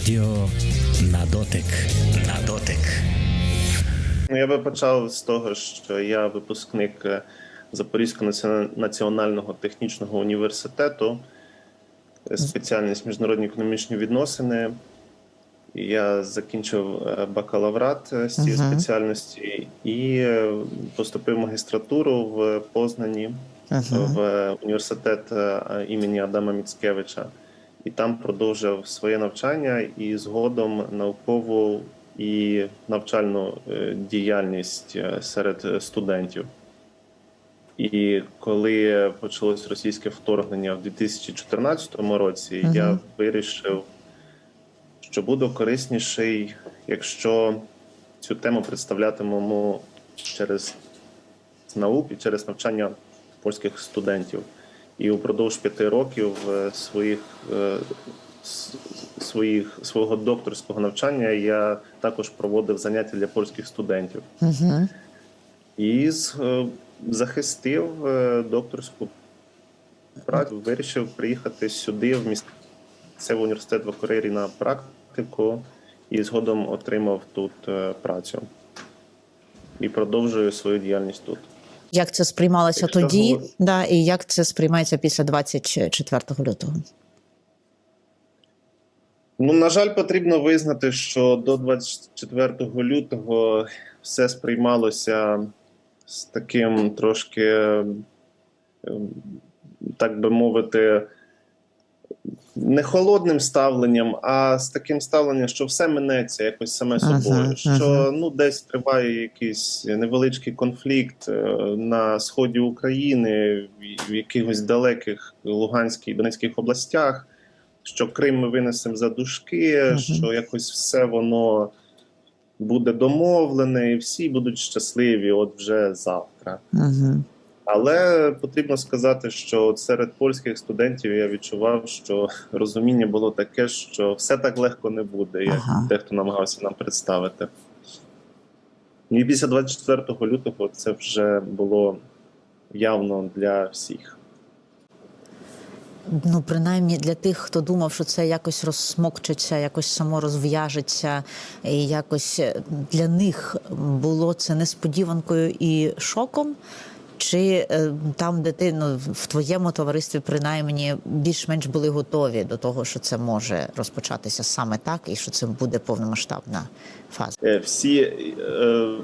Радіо на дотик. На дотик. Ну, я би почав з того, що я випускник е, Запорізького національного технічного університету, е, спеціальність міжнародні економічні відносини. Я закінчив е, бакалаврат з цієї Мгм. спеціальності і поступив в магістратуру в Познані Мгм. в е, університет імені Адама Міцкевича. І там продовжив своє навчання і згодом наукову і навчальну е, діяльність е, серед студентів. І коли почалось російське вторгнення в 2014 році, Мгм. я вирішив, що буду корисніший, якщо цю тему представлятимемо через наук і через навчання польських студентів. І упродовж п'яти років е, своїх, е, своїх свого докторського навчання я також проводив заняття для польських студентів Мгм. і е, захистив докторську працю. Вирішив приїхати сюди, в місцевий університет в Корері на практику, і згодом отримав тут працю. І продовжую свою діяльність тут. Як це сприймалося Якщо тоді, да, і як це сприймається після 24 лютого? Ну, на жаль, потрібно визнати, що до 24 лютого все сприймалося з таким трошки, ем, так би мовити, не холодним ставленням, а з таким ставленням, що все минеться якось саме Ага, собою. Що ага. ну десь триває якийсь невеличкий конфлікт е, на сході України, в- якихось далеких Луганській і Донецьких областях що Крим ми винесемо за дужки, Мгм. що якось все воно буде домовлене, і всі будуть щасливі от вже завтра. Угу. Але потрібно сказати, що серед польських студентів я відчував, що розуміння було таке, що все так легко не буде, як Ага. дехто намагався нам представити. І після 24 лютого це вже було явно для всіх. Ну, принаймні для тих, хто думав, що це якось розсмокчеться, якось само розв'яжеться, і якось е, для них було це несподіванкою і шоком. Чи е, там, де ти ну, в твоєму товаристві, принаймні, більш-менш були готові до того, що це може розпочатися саме так, і що це буде повномасштабна фаза? Е, всі е,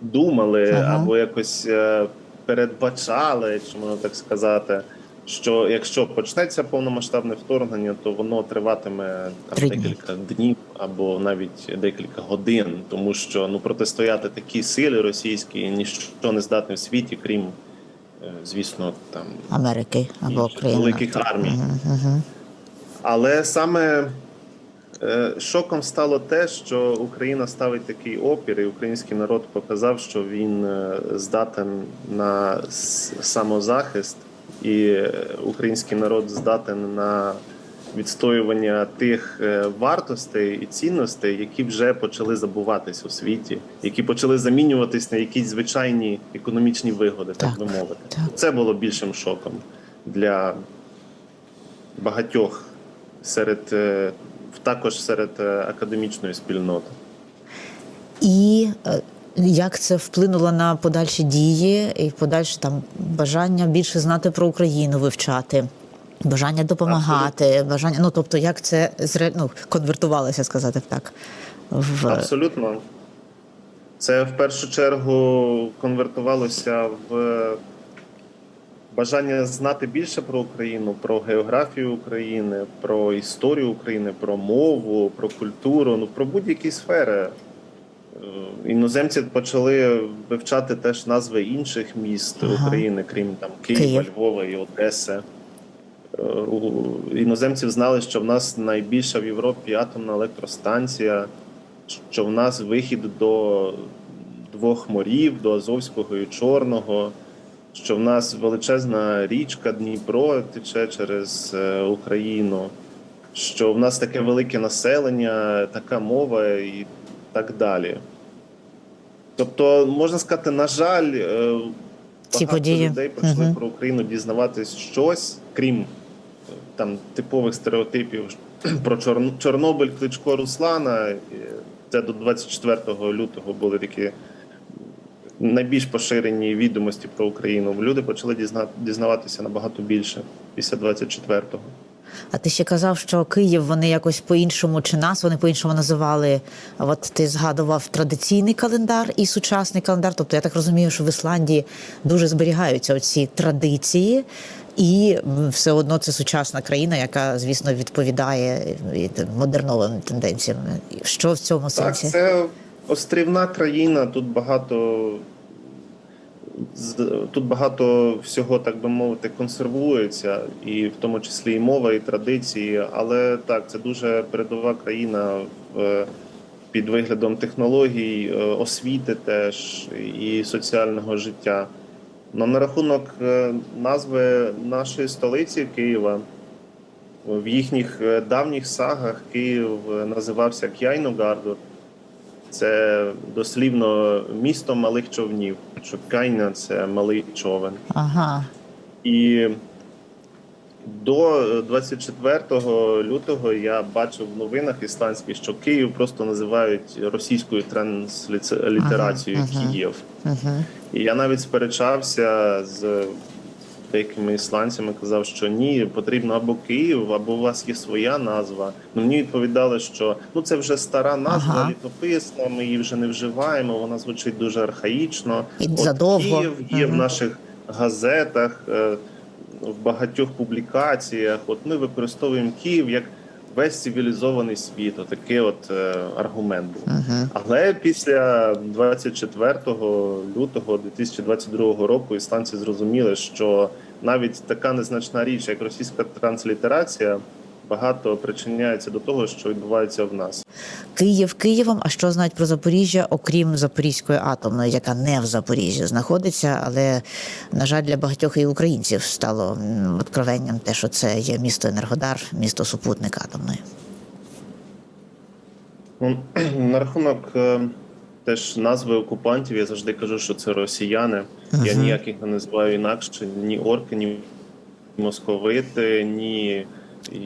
думали Ага. або якось е, передбачали, якщо можна так сказати, що якщо почнеться повномасштабне вторгнення, то воно триватиме там декілька днів або навіть декілька годин, тому що ну протистояти такій силі російській ніщо не здатне в світі, крім е, звісно, там Америки або України. великих армій. Угу. Але саме е, шоком стало те, що Україна ставить такий опір, і український народ показав, що він е, здатен на самозахист, і український народ здатен на відстоювання тих е, вартостей і цінностей, які вже почали забуватись у світі, які почали замінюватись на якісь звичайні економічні вигоди, так, Так, би мовити. так. Це було більшим шоком для багатьох серед е, також серед е, академічної спільноти. І як це вплинуло на подальші дії і подальше там бажання більше знати про Україну, вивчати, бажання допомагати, бажання. Ну тобто, як це зре... ну, конвертувалося, сказати так. В Абсолютно. Це в першу чергу конвертувалося в бажання знати більше про Україну, про географію України, про історію України, про мову, про культуру, ну про будь-які сфери. Е, Іноземці почали вивчати теж назви інших міст Ага. України, крім там Києва, Київ. Львова і Одеси. Е, у Іноземці знали, що в нас найбільша в Європі атомна електростанція, що в нас вихід до двох морів, до Азовського і Чорного, що в нас величезна річка Дніпро тече через е, Україну, що в нас таке велике населення, така мова і так далі. Тобто, можна сказати, на жаль, е, Ці багато події. людей почали Мгм. про Україну дізнаватись щось, крім там типових стереотипів про Чорн... Чорнобиль Кличко Руслана. Це до 24 лютого були такі найбільш поширені відомості про Україну. Люди почали дізна... дізнаватися набагато більше після 24-го. А ти ще казав, що Київ вони якось по-іншому чи нас вони по-іншому називали. От ти згадував традиційний календар і сучасний календар. Тобто я так розумію, що в Ісландії дуже зберігаються оці традиції, і все одно це сучасна країна, яка, звісно, відповідає модерновим тенденціям. Що в цьому Так, сенсі? це острівна країна. Тут багато тут багато всього, так би мовити, консервується, і в тому числі і мова, і традиції. Але так, це дуже передова країна в під виглядом технологій, е, освіти теж і соціального життя. Ну, на рахунок е, назви нашої столиці Києва. В їхніх е, давніх сагах Київ е, називався К'яйногарду. Це дослівно місто малих човнів. Що Кайна це малий човен. Ага. І до е, 24 лютого я бачив в новинах ісландських, що Київ просто називають російською транслітерацією Ага, ага. Київ. Угу. І я навіть сперечався з деякими ісландцями, казав, що ні, потрібно або Київ, або у вас є своя назва. Ну мені відповідали, що ну це вже стара назва, Ага. літописна, ми її вже не вживаємо, вона звучить дуже архаїчно. І задовго. Київ є в наших газетах, е, в багатьох публікаціях. От ми використовуємо Київ як весь цивілізований світ. Отакий от е, аргумент був. Угу. Але після 24 лютого 2022 року ісландці зрозуміли, що навіть така незначна річ, як російська транслітерація, багато причиняється до того, що відбувається в нас. Київ Києвом. А що знають про Запоріжжя, окрім Запорізької атомної, яка не в Запоріжжі знаходиться, але на жаль, для багатьох і українців стало м, откровенням те, що це є місто Енергодар, місто супутник атомної. Ну, на рахунок е, теж назви окупантів, я завжди кажу, що це росіяни. Я ніяких не називаю інакше ні орки, ні московити, ні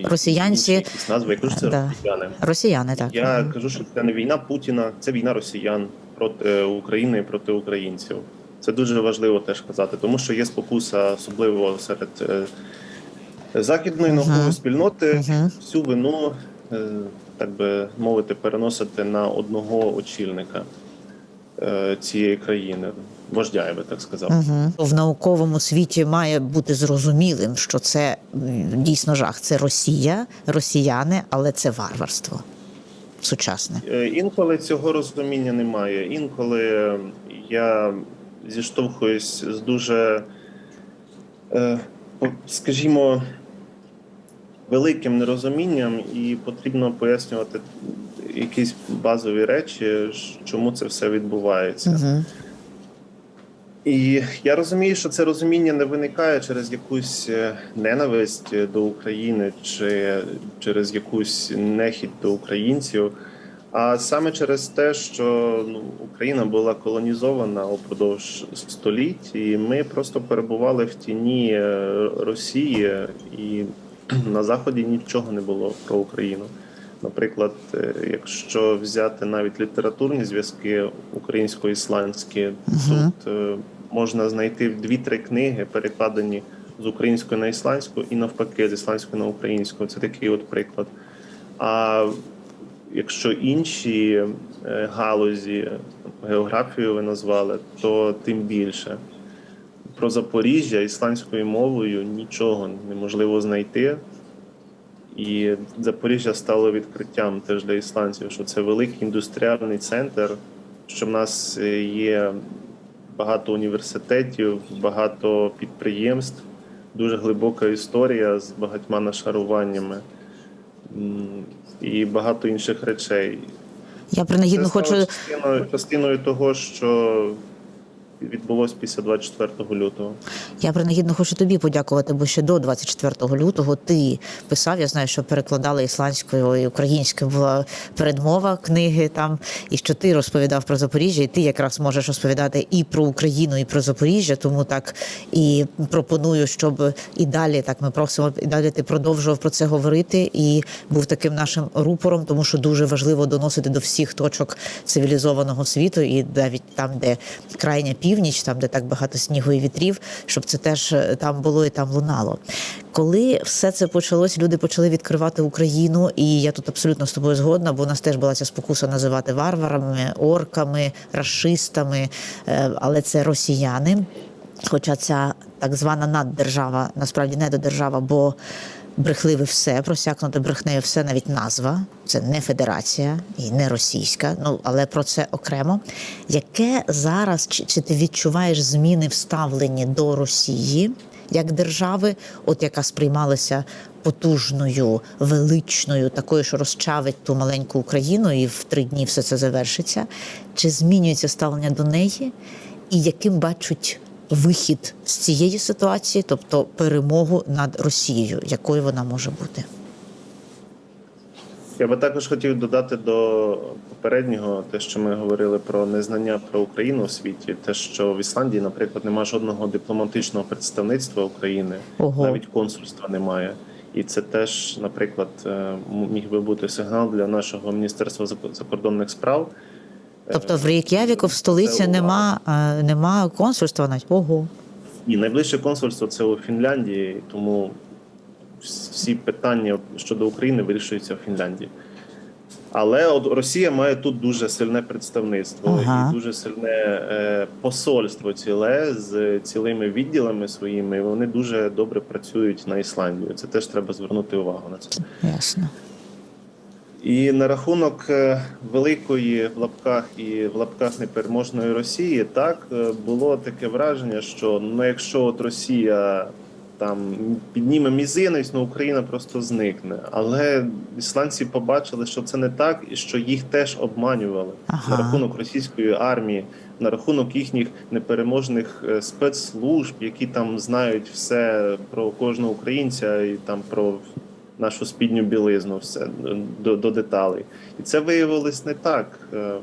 Росіянці. якісь назви. Я кажу, це Да. росіяни. Росіяни так Я кажу, що це не війна Путіна, це війна росіян проти е, України проти українців. Це дуже важливо теж казати, тому що є спокуса, особливо серед е, західної Мгм. наукової спільноти, Мгм. всю вину, е, так би мовити, переносити на одного очільника цієї країни. Вождя, я би так сказав. Угу. В науковому світі має бути зрозумілим, що це дійсно жах. Це Росія, росіяни, але це варварство сучасне. Е, Інколи цього розуміння немає. Інколи я зіштовхуюсь з дуже, е, скажімо, великим нерозумінням, і потрібно пояснювати якісь базові речі, чому це все відбувається. Угу. І я розумію, що це розуміння не виникає через якусь е, ненависть до України чи через якусь нехідь до українців, а саме через те, що ну, Україна була колонізована упродовж століть, і ми просто перебували в тіні е, Росії, і на заході нічого не було про Україну. Наприклад, е, якщо взяти навіть літературні зв'язки українсько-ісландські, Мгм. тут е, можна знайти дві-три книги, перекладені з української на ісландську, і навпаки, з ісландської на українську. Це такий от приклад. А якщо інші е, галузі географію ви назвали, то тим більше. Про Запоріжжя ісландською мовою нічого неможливо знайти. І Запоріжжя стало відкриттям теж для ісландців, що це великий індустріальний центр, що в нас е, є багато університетів, багато підприємств, дуже глибока історія з багатьма нашаруваннями і багато інших речей. Я принагідно хочу частиною, частиною того, що відбулося після 24 лютого. Я принагідно хочу тобі подякувати, бо ще до 24 лютого ти писав. Я знаю, що перекладали ісландською і українською була передмова книги там, і що ти розповідав про Запоріжжя, і ти якраз можеш розповідати і про Україну, і про Запоріжжя. Тому так і пропоную, щоб і далі так ми просимо, і далі ти продовжував про це говорити і був таким нашим рупором, тому що дуже важливо доносити до всіх точок цивілізованого світу, і навіть там, де крайня північ, там де так багато снігу і вітрів, щоб це теж е, там було і там лунало. Коли все це почалось, люди почали відкривати Україну, і я тут абсолютно з тобою згодна, бо у нас теж була ця спокуса називати варварами, орками, расистами, е, але це росіяни. Хоча ця так звана наддержава насправді не додержава, бо брехливе все, просякнуте брехнею все, навіть назва. Це не федерація і не російська. Ну але про це окремо. Яке зараз чи, чи ти відчуваєш зміни в ставленні до Росії як держави, от яка сприймалася потужною, величною, такою, що розчавить ту маленьку Україну, і в три дні все це завершиться? Чи змінюється ставлення до неї? І яким бачать вихід з цієї ситуації, тобто перемогу над Росією, якою вона може бути? Я би також хотів додати до попереднього, те, що ми говорили про незнання про Україну у світі, те, що в Ісландії, наприклад, немає жодного дипломатичного представництва України, Ого. навіть консульства немає. І це теж, наприклад, е, міг би бути сигнал для нашого міністерства закордонних справ. Тобто в Рейк'явіку в столиці нема, е, нема консульства навіть. Ого. І найближче консульство це у Фінляндії, тому всі питання щодо України вирішуються в Фінляндії. Але от Росія має тут дуже сильне представництво Ага. і дуже сильне е, посольство ціле з цілими відділами своїми. і Вони дуже добре працюють на Ісландію. Це теж треба звернути увагу на це. Ясно. І на рахунок е, великої в лапках і в лапках непереможної Росії, так е, було таке враження, що ну якщо от Росія там підніме мізинець, ну Україна просто зникне. Але ісландці побачили, що це не так, і що їх теж обманювали Ага. на рахунок російської армії, на рахунок їхніх непереможних е, спецслужб, які там знають все про кожного українця і там про нашу спідню білизну, все до, до деталей. І це виявилось не так. Е,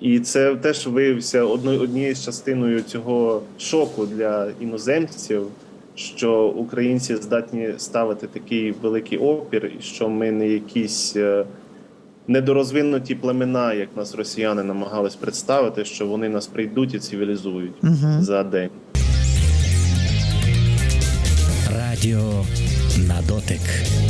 І це теж виявився однією з частиною цього шоку для іноземців, що українці здатні ставити такий великий опір, і що ми не якісь е, недорозвинуті племена, як нас росіяни намагались представити, що вони нас прийдуть і цивілізують Угу. за день. Радіо на дотик. На дотик.